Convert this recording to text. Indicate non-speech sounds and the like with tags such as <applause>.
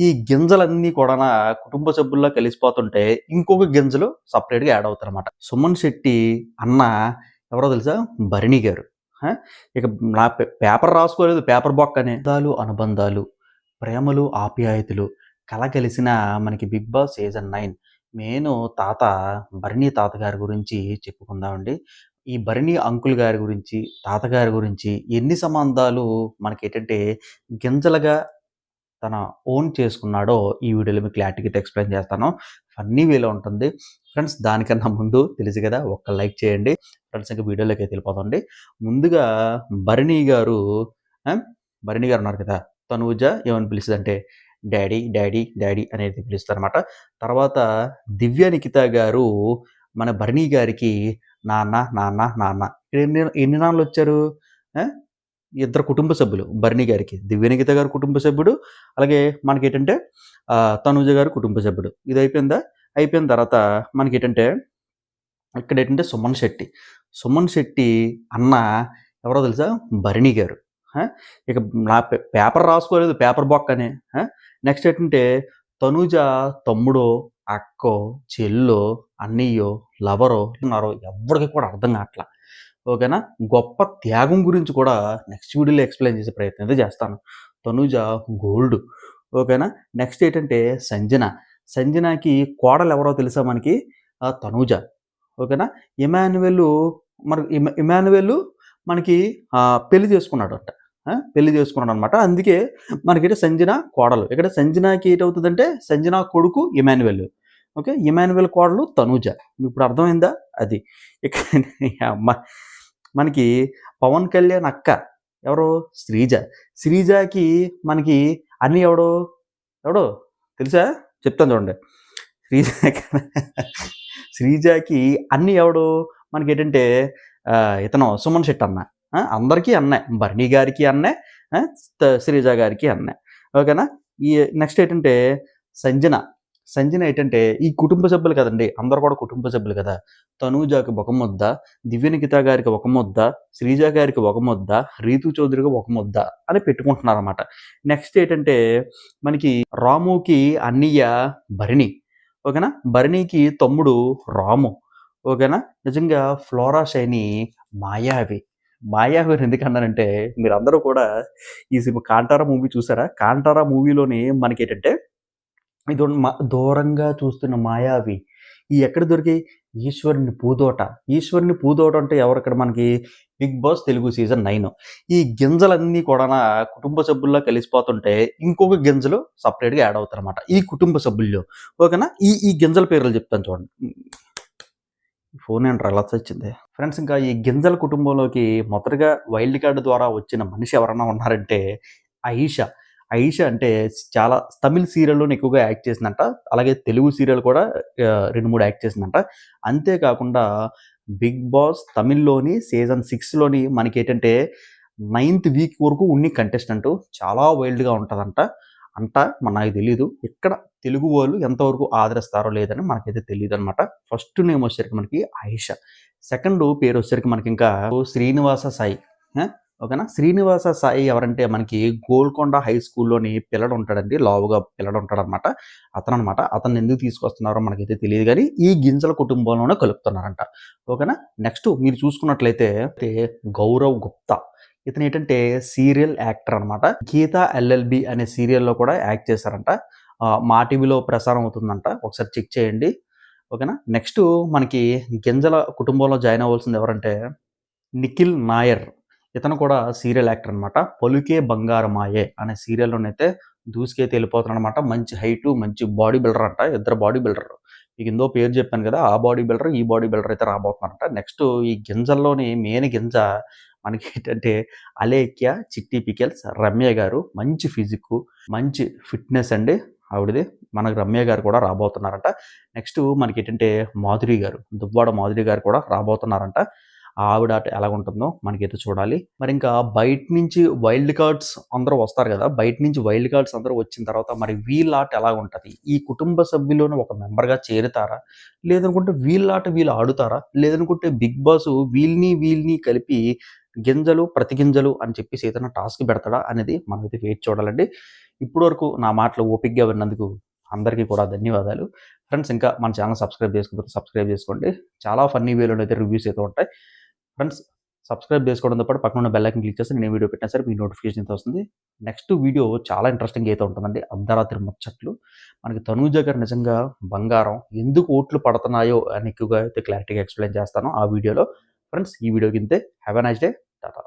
ఈ గింజలన్నీ కూడా కుటుంబ సభ్యుల్లో కలిసిపోతుంటే ఇంకొక గింజలు సపరేట్గా యాడ్ అవుతారు అనమాట సుమన్ శెట్టి అన్న ఎవరో తెలుసా? భరణి గారు. ఇక నా పే- పేపర్ రాసుకోలేదు పేపర్ బొక్క అనే. అనుబంధాలు ప్రేమలు ఆప్యాయతలు. కల కలిసిన మనకి బిగ్ బాస్ సీజన్ నైన్. నేను తాత భరణి తాతగారి గురించి చెప్పుకుందామండి. ఈ భరణి అంకుల్ గారి గురించి తాతగారి గురించి ఎన్ని సంబంధాలు మనకి ఏంటంటే గింజలుగా తన ఓన్ చేసుకున్నాడో ఈ వీడియోలో మీకు క్లారిటీగా ఎక్స్ప్లెయిన్ చేస్తాను. ఫన్నీ వేలో ఉంటుంది. ఫ్రెండ్స్ దానికన్నా ముందు తెలుసు కదా ఒక్క లైక్ చేయండి. ఫ్రెండ్స్ ఇంకా వీడియోలోకి వెళ్ళిపోతుంది ముందుగా భరణి గారు భరణి గారు ఉన్నారు కదా తనూజ ఏమని పిలుస్తుందంటే డాడీ డాడీ డాడీ అనేది పిలుస్తారనమాట తర్వాత దివ్య నిఖిత గారు మన భరణి గారికి నాన్న నాన్న నాన్న ఇక్కడ ఎన్ని ఎన్ని నాన్నలు వచ్చారు? ఇద్దరు కుటుంబ సభ్యులు భరణి గారికి దివ్య నిఖిత గారు కుటుంబ సభ్యుడు అలాగే మనకి ఏంటంటే తనుజ తనూజ గారు కుటుంబ సభ్యుడు. ఇది అయిపోయిందా? అయిపోయిన తర్వాత మనకి ఏంటంటే ఇక్కడ ఏంటంటే సుమన్ శెట్టి. సుమన్ శెట్టి అన్న ఎవరో తెలుసా? భరణి గారు. ఇక నా పే- పేపర్ రాసుకోలేదు పేపర్ బొక్క అని. నెక్స్ట్ ఏంటంటే తనుజ తమ్ముడో అక్కో చెల్లో అన్నయ్యో లవరో ఉన్నారో ఎవరికి కూడా అర్థం కావట్లా ఓకేనా? గొప్ప త్యాగం గురించి కూడా నెక్స్ట్ వీడియోలో ఎక్స్ప్లెయిన్ చేసే ప్రయత్నం అయితే చేస్తాను. తనూజ గోల్డ్. ఓకేనా? నెక్స్ట్ ఏంటంటే సంజన. సంజనాకి కోడలు ఎవరో తెలుసా మనకి? తనూజ. ఓకేనా? ఇమాన్యువెల్ మరి ఇమాన్యువెల్ మనకి పెళ్ళి చేసుకున్నాడు అంట పెళ్ళి చేసుకున్నాడు అనమాట అందుకే మనకి సంజన కోడలు. ఇక్కడ సంజనాకి ఏటవుతుందంటే సంజన కొడుకు ఇమాన్యువెల్ ఓకే? ఇమాన్యువెల్ కోడలు తనూజ. ఇప్పుడు అర్థమైందా? అది. ఇక్కడ అమ్మ మనకి పవన్ కళ్యాణ్ అక్క. ఎవరు? శ్రీజ. శ్రీజకి మనకి అన్ని ఎవడో? ఎవడో? తెలుసా? చెప్తాను చూడండి. శ్రీజ <laughs> శ్రీజకి అన్ని ఎవడు? మనకి ఏంటంటే ఇతను సుమన్ శెట్టి అన్న. అందరికీ అన్నే. భరణి గారికి అన్నే శ్రీజ గారికి అన్నే. ఓకేనా? ఈ నెక్స్ట్ ఏంటంటే సంజన. సంజన ఏంటంటే ఈ కుటుంబ సభ్యులు కదండి అందరు కూడా కుటుంబ సభ్యులు కదా. తనూజాకి ఒక ముద్ద దివ్యనికిత గారికి ఒక ముద్ద శ్రీజ గారికి ఒక ముద్ద రీతు చౌదరికి ఒక ముద్ద అని పెట్టుకుంటున్నారు అనమాట నెక్స్ట్ ఏంటంటే మనకి రాముకి అన్నయ్య భరణి. ఓకేనా? భరణికి తమ్ముడు రాము. ఓకేనా? నిజంగా ఫ్లోరా శైని మాయావి. మాయావి ఎందుకన్నానంటే మీరు అందరూ కూడా ఈ సినిమా కాంటారా మూవీ చూసారా? కాంటారా మూవీలోని మనకి ఏంటంటే ఇది దూరంగా చూస్తున్న మాయావి ఈ ఎక్కడ దొరికి ఈశ్వరుని పూదోట? ఈశ్వరుని పూదోట అంటే ఎవరు ఇక్కడ మనకి big boss Telugu season nine. ఈ గింజలన్నీ కూడా కుటుంబ సభ్యుల్లో కలిసిపోతుంటే ఇంకొక గింజలు సపరేట్గా యాడ్ అవుతారు అనమాట ఈ కుటుంబ సభ్యుల్లో. ఓకేనా? ఈ ఈ గింజల పేర్లు చెప్తాను చూడండి. ఫోన్ ఏంట్రా? ఎలా వచ్చింది ఫ్రెండ్స్ ఇంకా ఈ గింజల కుటుంబంలోకి మొదటగా వైల్డ్ కార్డు ద్వారా వచ్చిన మనిషి ఎవరైనా ఉన్నారంటే ఐషా. ఆయిషా అంటే చాలా తమిళ సీరియల్లోనే ఎక్కువగా యాక్ట్ చేసిందంట. అలాగే తెలుగు సీరియల్ కూడా రెండు మూడు యాక్ట్ చేసిందంట. అంతేకాకుండా బిగ్ బాస్ తమిళ్ళోని సీజన్ సిక్స్లోని మనకి ఏంటంటే నైన్త్ వీక్ వరకు ఉన్ని కంటెస్టెంట్. చాలా వైల్డ్గా ఉంటుందంట. అంట మన నాకు తెలియదు ఇక్కడ తెలుగు వాళ్ళు ఎంతవరకు ఆదరిస్తారో లేదని మనకైతే తెలియదు అనమాట ఫస్ట్ నేమ్ వచ్చేసరికి మనకి ఆయిష సెకండ్ పేరు వచ్చేసరికి మనకి ఇంకా శ్రీనివాస సాయి. ఓకేనా? శ్రీనివాస సాయి ఎవరంటే మనకి గోల్కొండ హై స్కూల్లోని పిల్లడు ఉంటాడండి లావుగా పిల్లడు ఉంటాడనమాట అతను అనమాట అతను ఎందుకు తీసుకొస్తున్నారో మనకైతే తెలియదు కానీ ఈ గింజల కుటుంబంలోనే కలుపుతున్నారంట. ఓకేనా? నెక్స్ట్ మీరు చూసుకున్నట్లయితే గౌరవ్ గుప్తా. ఇతను ఏంటంటే సీరియల్ యాక్టర్ అనమాట. గీతా ఎల్ఎల్బి అనే సీరియల్లో కూడా యాక్ట్ చేశారంట. మా టీవీలో ప్రసారం అవుతుందంట. ఒకసారి చెక్ చేయండి. ఓకేనా? నెక్స్ట్ మనకి గింజల కుటుంబంలో జాయిన్ అవ్వాల్సింది ఎవరంటే నిఖిల్ నాయర్. ఇతను కూడా సీరియల్ యాక్టర్ అనమాట పలుకే బంగారమాయే అనే సీరియల్లోనైతే దూసుకైతే వెళ్ళిపోతున్నాడు అనమాట మంచి హైటు మంచి బాడీ బిల్డర్ అంట. ఇద్దరు బాడీ బిల్డర్. మీకు ఇందో పేరు చెప్పాను కదా ఆ బాడీ బిల్డర్ ఈ బాడీ బిల్డర్ అయితే రాబోతున్నారంట. నెక్స్ట్ ఈ గింజల్లోని మెయిన్ గింజ మనకి ఏంటంటే అలేఖ్య చిట్టి పికెల్స్ రమ్య గారు మంచి ఫిజిక్ మంచి ఫిట్నెస్ అండి ఆవిడది. మనకు రమ్య గారు కూడా రాబోతున్నారంట. నెక్స్ట్ మనకి ఏంటంటే మాధురి గారు దువ్వాడ మాధురి గారు కూడా రాబోతున్నారంట. ఆవిడ అటు ఎలా ఉంటుందో మనకైతే చూడాలి. మరి ఇంకా బయట నుంచి వైల్డ్ కార్డ్స్ అందరూ వస్తారు కదా బయట నుంచి వైల్డ్ కార్డ్స్ అందరూ వచ్చిన తర్వాత మరి వీళ్ళ ఆట ఎలా ఉంటుంది? ఈ కుటుంబ సభ్యులను ఒక మెంబర్గా చేరుతారా? లేదనుకుంటే వీళ్ళ ఆట వీళ్ళు ఆడుతారా? లేదనుకుంటే బిగ్ బాస్ వీళ్ళని వీళ్ళని కలిపి గింజలు ప్రతి గింజలు అని చెప్పేసి ఏదైనా టాస్క్ పెడతాడా అనేది మనమైతే వెయిట్ చూడాలండి. ఇప్పటి వరకు నా మాటలు ఓపిక్గా విన్నందుకు అందరికీ కూడా ధన్యవాదాలు. ఫ్రెండ్స్ ఇంకా మన ఛానల్ సబ్స్క్రైబ్ చేసుకోకపోతే సబ్స్క్రైబ్ చేసుకోండి. చాలా ఫన్నీ వేలో అయితే రివ్యూస్ అయితే ఉంటాయి. ఫ్రెండ్స్ సబ్స్క్రైబ్ చేసుకోవడంతో పాటు పక్కన ఉన్న బెల్లైకన్ క్లిక్ చేస్తే నేను వీడియో పెట్టినా సరే మీకు నోటిఫికేషన్ అయితే వస్తుంది. నెక్స్ట్ వీడియో చాలా ఇంట్రెస్టింగ్ అయితే ఉంటుందండి. అర్ధరాత్రి ముచ్చట్లు. మనకి తనూజ గారు నిజంగా బంగారం ఎందుకు ఓట్లు పడుతున్నాయో అని ఎక్కువగా అయితే క్లారిటీగా ఎక్స్ప్లెయిన్ చేస్తాను ఆ వీడియోలో. ఫ్రెండ్స్ ఈ వీడియో కింద have a nice day ta-ta